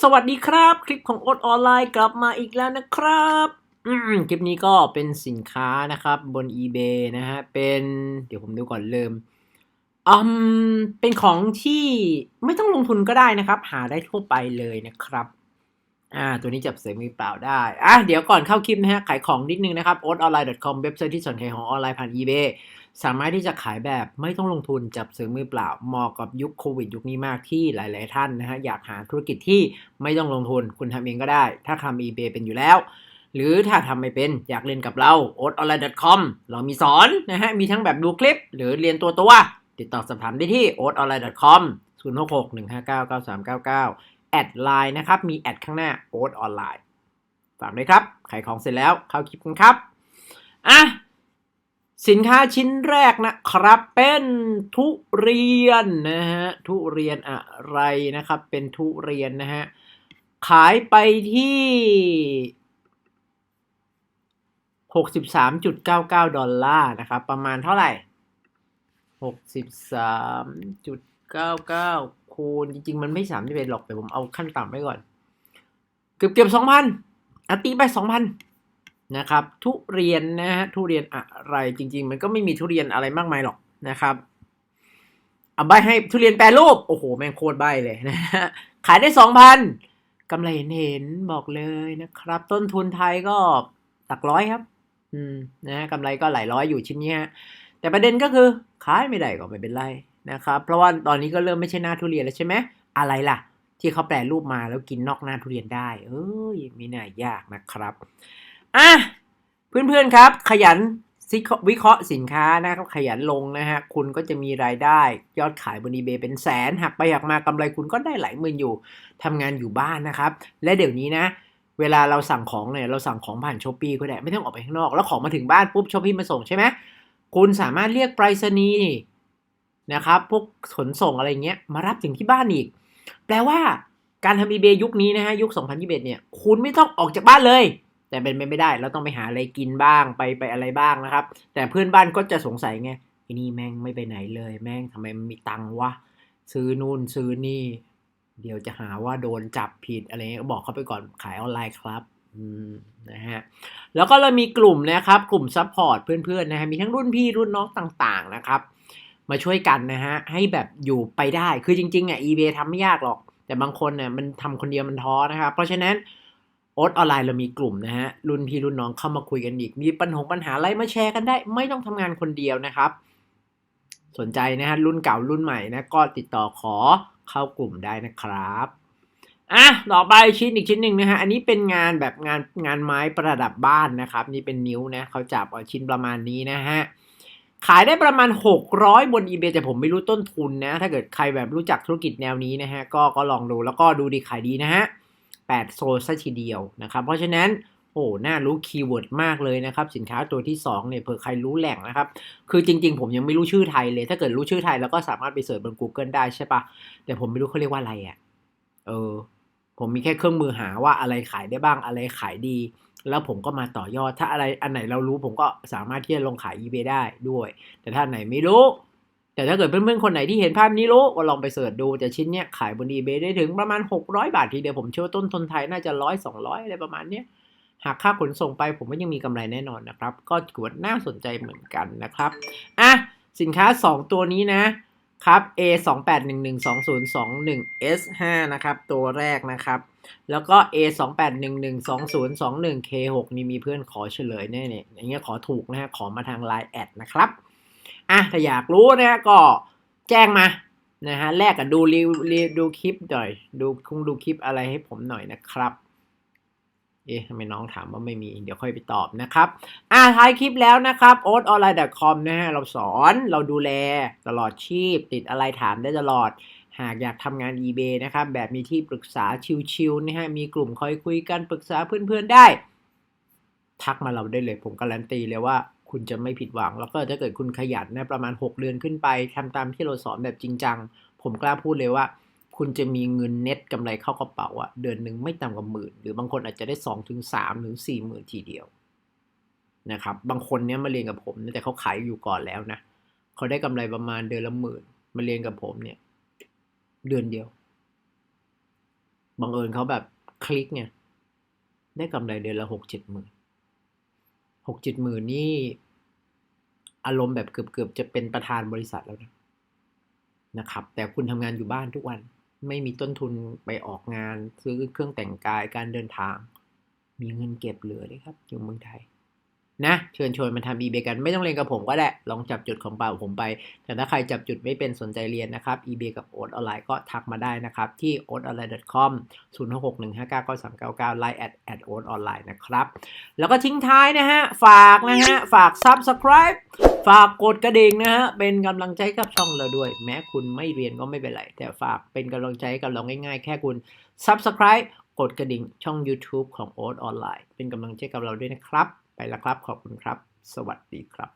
สวัสดีครับ คลิปของโอ๊ตออนไลน์กลับมาอีกแล้วนะครับอืมคลิปนี้ก็เป็นสินค้านะครับบน eBay นะฮะ เป็นเดี๋ยวผมดูก่อนเริ่มอืมเป็นของที่ไม่ต้องลงทุนก็ได้นะครับ หาได้ทั่วไปเลยนะครับ อ่าตัวนี้จับเสียงมือเปล่าได้อะเดี๋ยวก่อนเข้าคลิปนะฮะขายของนิดนึงนะครับ o t o n l i n e c o m เว็บไซต์ที่สอนขายของออนไลน์ผ่าน eBay สามารถที่จะขายแบบไม่ต้องลงทุนจับเสือมือเปล่าเหมาะกับยุคโควิดยุคนี้มากที่หลาย ๆ ท่านนะฮะอยากหาธุรกิจที่ไม่ต้องลงทุนคุณทำเองก็ได้ ถ้าทำ eBay เป็นอยู่แล้ว หรือถ้าทำไม่เป็นอยากเรียนกับเรา o t o n l i n e c o m เรามีสอนนะฮะมีทั้งแบบดูคลิป หรือเรียนตัวตัวติดต่อสอบถามได้ที่ o t o n l i n e c o m 0 6 6 1 5 9 9 3 9 9 แอดไลน์นะครับ มีแอดข้างหน้าโอ๊ตออนไลน์ฝากด้วยครับ ขายของเสร็จแล้วเข้าคลิปกันครับ อะ สินค้าชิ้นแรกนะครับ เป็นทุเรียนนะฮะ ทุเรียนอะไรนะครับ เป็นทุเรียนนะฮะ ขายไปที่ 63.99 ดอลลาร์นะครับ ประมาณเท่าไหร่ 63.99 คูณ จริง ๆ มันไม่สามที่เป็นหรอกแต่ผมเอาขั้นต่ำไว้ก่อน เกือบเกือบสองพันอตีไปสองพันนะครับ ทุเรียนนะฮะทุเรียนอะไรจริง ๆ มันก็ไม่มีทุเรียนอะไรมากมายหรอกนะครับเอาใบให้ทุเรียนแปรรูป โอ้โห แม่งโคตรใบเลยนะฮะขายได้สองพันกำไรเห็นเห็นบอกเลยนะครับ ต้นทุนไทยก็หลักร้อยครับ อืมนะกำไรก็หลายร้อยอยู่ชิ้นนี้ฮะแต่ประเด็นก็คือ ขายไม่ได้ก็ไม่เป็นไร นะครับเพราะว่าตอนนี้ก็เริ่มไม่ใช่หน้าทุเรียนแล้วใช่ไหมอะไรล่ะ ที่เขาแปลรูปมาแล้วกินนอกหน้าทุเรียนได้ เอ้ยไม่น่ายากนะครับอะเพื่อนๆครับ ขยันวิเคราะห์สินค้านะครับขยันลงนะฮะคุณก็จะมีรายได้ ยอดขายบน eBay เป็นแสนหักไปหักมากำไรคุณก็ได้หลายหมื่นอยู่ทำงานอยู่บ้านนะครับ และเดี๋ยวนี้นะ เวลาเราสั่งของเนี่ยเราสั่งของผ่านช้อปปีก็ได้ไม่ต้องออกไปข้างนอก แล้วของมาถึงบ้านปุ๊บช้อปปีมาส่งใช่ไหมคุณสามารถเรียกไปรษณีย์ นะครับ พวกขนส่งอะไรเงี้ยมารับถึงที่บ้านอีก แปลว่าการทำ eBay ยุคนี้นะฮะยุค 2021 เนี่ย คุณไม่ต้องออกจากบ้านเลย แต่เป็นไปไม่ได้ เราต้องไปหาอะไรกินบ้างไปไปอะไรบ้างนะครับ แต่เพื่อนบ้านก็จะสงสัยไงไอ้นี่แม่งไม่ไปไหนเลย แม่งทำไมมันมีตังวะซื้อนู่นซื้อนี่ เดี๋ยวจะหาว่าโดนจับผิดอะไรเงี้ยก็บอกเขาไปก่อนขายออนไลน์ครับอืมนะฮะแล้วก็เรามีกลุ่มนะครับ กลุ่มซัพพอร์ตเพื่อนๆนะฮะมีทั้งรุ่นพี่รุ่นน้องต่างๆนะครับ มาช่วยกันนะฮะ ให้แบบอยู่ไปได้ คือจริงๆอะ eBay ทำไม่ยากหรอก แต่บางคนเนี่ยมันทำคนเดียวมันท้อนะครับ เพราะฉะนั้นโอ๊ตออนไลน์เรามีกลุ่มนะฮะ รุ่นพี่รุ่นน้องเข้ามาคุยกันอีก มีปัญหาปัญหาอะไรมาแชร์กันได้ ไม่ต้องทำงานคนเดียวนะครับ สนใจนะฮะรุ่นเก่ารุ่นใหม่นะก็ติดต่อขอเข้ากลุ่มได้นะครับอะต่อไปชิ้นอีกชิ้นหนึ่งนะฮะ อันนี้เป็นงานแบบงานงานไม้ประดับบ้านนะครับ นี่เป็นนิ้วนะเขาจับเอาชิ้นประมาณนี้นะฮะ ขายได้ประมาณ 600 บน eBay แต่ผมไม่รู้ต้นทุนนะ ถ้าเกิดใครแบบรู้จักธุรกิจแนวนี้นะฮะ ก็ก็ลองดูแล้วก็ดูดีขายดีนะฮะ8โซซะทีเดียวนะครับ เพราะฉะนั้นโอ้ น่ารู้คีย์เวิร์ดมากเลยนะครับ สินค้าตัวที่2เนี่ยเผื่อใครรู้แหล่งนะครับ คือจริง ๆ ผมยังไม่รู้ชื่อไทยเลย ถ้าเกิดรู้ชื่อไทยแล้วก็สามารถไปเสิร์ชบน Google ได้ใช่ปะแต่ผมไม่รู้เขาเรียกว่าอะไรอะ่ะ เออ ผมมีแค่เครื่องมือหาว่าอะไรขายได้บ้างอะไรขายดี แล้วผมก็มาต่อยอด ถ้าอะไรอันไหนเรารู้ผมก็สามารถที่จะลงขาย eBay ได้ด้วย แต่ถ้าไหนไม่รู้ แต่ถ้าเกิดเพื่อนๆคนไหนที่เห็นภาพนี้รู้ก็ลองไปเสิร์ชดูแต่ชิ้นเนี้ยขายบน eBay ได้ถึงประมาณ 600 บาททีเดียวผมเชื่อว่าต้นทุนไทยน่าจะร้อยสองร้อยอะไรประมาณเนี้ยหากค่าขนส่งไปผมก็ยังมีกำไรแน่นอนนะครับ ก็ถือว่าน่าสนใจเหมือนกันนะครับอะสินค้า 2 ตัวนี้นะ ครับ A 2 8 1 1 2 0 2 1 S 5นะครับ ตัวแรกนะครับ แล้วก็ A 2 8 1 1 2 0 2 1 K 6นี่มีเพื่อนขอเฉลยแน่เนี่ยอย่างเงี้ยขอถูกนะฮะ ขอมาทาง Line แอดนะครับ อะ ถ้าอยากรู้นะฮะ ก็แจ้งมา นะฮะ แลกกับดูรีวิวดูคลิปหน่อย ดูคงดูคลิปอะไรให้ผมหน่อยนะครับ เอ๊ะทำไมน้องถามว่าไม่มี เดี๋ยวค่อยไปตอบนะครับ อ่าท้ายคลิปแล้วนะครับ o a t o n l i n e c o m นะฮะ เราสอน เราดูแล ตลอดชีพ ติดอะไรถามได้ตลอด หากอยากทำงาน eBay นะครับ แบบมีที่ปรึกษาชิวๆนะฮะ มีกลุ่มคอยคุยกันปรึกษาเพื่อนๆได้ ทักมาเราได้เลย ผมการันตีเลยว่าคุณจะไม่ผิดหวัง แล้วก็ถ้าเกิดคุณขยันนะประมาณ 6 เดือนขึ้นไปทำตามที่เราสอนแบบจริงจัง ผมกล้าพูดเลยว่า คุณจะมีเงินเน็ตกำไรเข้ากระเป๋าอะเดือนหนึ่งไม่ต่ำกว่าหมื่น หรือบางคนอาจจะได้สองถึงสามถึงสี่หมื่นทีเดียวนะครับบางคนเนี้ยมาเรียนกับผมแต่เขาขายอยู่ก่อนแล้วนะเขาได้กำไรประมาณเดือนละหมื่นมาเรียนกับผมเนี่ย เดือนเดียวบังเอิญเขาแบบคลิกไงได้กำไรเดือนละหกเจ็ดหมื่นหกเจ็ดหมื่นนี่อารมณ์แบบเกือบๆจะเป็นประธานบริษัทแล้วนะนะครับ แต่คุณทำงานอยู่บ้านทุกวัน ไม่มีต้นทุนไปออกงาน ซื้อเครื่องแต่งกายการเดินทาง มีเงินเก็บเหลือเลยครับ อยู่เมืองไทย นะเชิญชวนมาทำ eBay กันไม่ต้องเรียนกับผมก็ได้ลองจับจุดของเปล่าผมไป แต่ถ้าใครจับจุดไม่เป็นสนใจเรียนนะครับ eBay กับโอ๊ตออนไลน์ก็ทักมาได้นะครับ ที่ o a t o n l i n e c o m 0 6 6 1 5 9 9 3 9 9 line at at o a t online นะครับ แล้วก็ทิ้งท้ายนะฮะ ฝากนะฮะ ฝาก subscribe ฝากกดกระดิ่งนะฮะ เป็นกำลังใจกับช่องเราด้วย แม้คุณไม่เรียนก็ไม่เป็นไร แต่ฝากเป็นกำลังใจกับเราง่ายๆ แค่คุณ subscribe กดกระดิ่งช่อง YouTube ของโอ๊ตออนไลน์เป็นกำลังใจกับเราด้วยนะครับ ไปแล้วครับ ขอบคุณครับ สวัสดีครับ